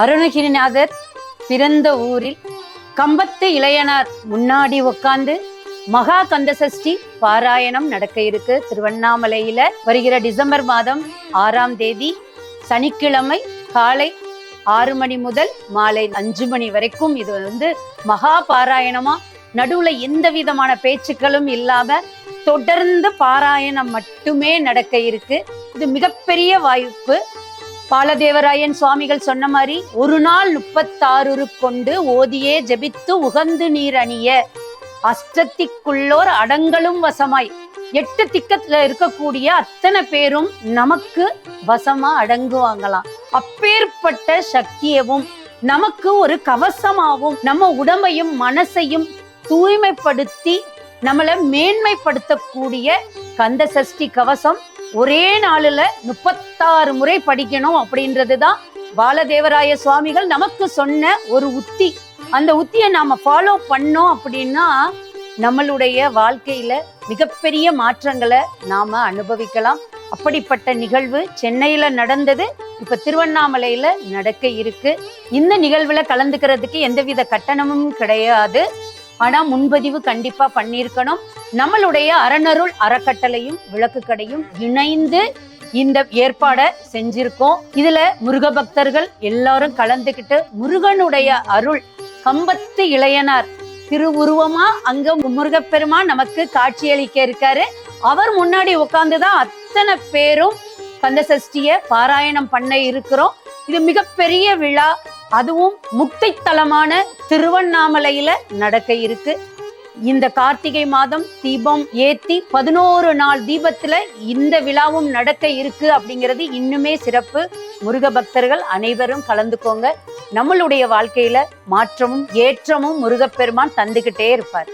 அருணகிரிநாதர் பிறந்த ஊரில் கம்பத்து இளையனார் முன்னாடி உட்காந்து மகா கந்த சஷ்டி பாராயணம் நடக்க இருக்கு. திருவண்ணாமலையில வருகிற டிசம்பர் மாதம் ஆறாம் தேதி சனிக்கிழமை காலை ஆறு மணி முதல் மாலை அஞ்சு மணி வரைக்கும் இது வந்து மகா பாராயணமா. நடுவுல எந்த விதமான பேச்சுக்களும் இல்லாம தொடர்ந்து பாராயணம் மட்டுமே நடக்க இருக்கு. இது மிகப்பெரிய வாய்ப்பு. பாலதேவராயன் சுவாமிகள் சொன்ன மாதிரி ஒரு நாள் முப்பத்தாறு கொண்டு ஓதியே ஜெபித்து உகந்து நீர் அணிய. அஷ்டத்திக்குள்ளோர் அடங்கலும் வசமாய். எட்டு திக்கத்துல இருக்கக்கூடிய அத்தனை பேரும் நமக்கு வசமா அடங்குவாங்களாம். அப்பேற்பட்ட சக்தியவும் நமக்கு ஒரு கவசமாகவும் நம்ம உடம்பையும் மனசையும் தூய்மைப்படுத்தி நம்மளை மேன்மைப்படுத்தக்கூடிய கந்த சஷ்டி கவசம் ஒரே நாளில் முப்பத்தாறு முறை படிக்கணும் அப்படின்றது தான் பாலதேவராய சுவாமிகள் நமக்கு சொன்ன ஒரு உத்தி. அந்த உத்தியை நாம ஃபாலோ பண்ணோம் அப்படின்னா நம்மளுடைய வாழ்க்கையில மிகப்பெரிய மாற்றங்களை நாம அனுபவிக்கலாம். அப்படிப்பட்ட நிகழ்வு சென்னையில நடந்தது இப்ப திருவண்ணாமலையில நடக்க இருக்கு. இந்த நிகழ்வுல கலந்துக்கிறதுக்கு எந்தவித கட்டணமும் கிடையாது. ஆனா முன்பதிவு கண்டிப்பா பண்ணியிருக்கணும். நம்மளுடைய அறநருள் அறக்கட்டளையும் விளக்கு கடையும் இணைந்து இந்த ஏற்பாட செஞ்சிருக்கோம். இதுல முருக பக்தர்கள் எல்லாரும் கலந்துக்கிட்டு முருகனுடைய அருள் கம்பத்து இளையனார் திருவுருவமா அங்க முருகப்பெருமா நமக்கு காட்சியளிக்க இருக்காரு. அவர் முன்னாடி உட்கார்ந்துதான் அத்தனை பேரும் கந்த சஷ்டிய பாராயணம் பண்ண இருக்கிறோம். இது மிகப்பெரிய விழா. அதுவும் முக்தி தலமான திருவண்ணாமலையில நடக்க இருக்கு. இந்த கார்த்திகை மாதம் தீபம் ஏத்தி பதினோரு நாள் தீபத்துல இந்த விழாவும் நடக்க இருக்கு அப்படிங்கிறது இன்னுமே சிறப்பு. முருக பக்தர்கள் அனைவரும் கலந்துக்கோங்க. நம்மளுடைய வாழ்க்கையில மாற்றமும் ஏற்றமும் முருகப்பெருமான் தந்துகிட்டே இருப்பார்.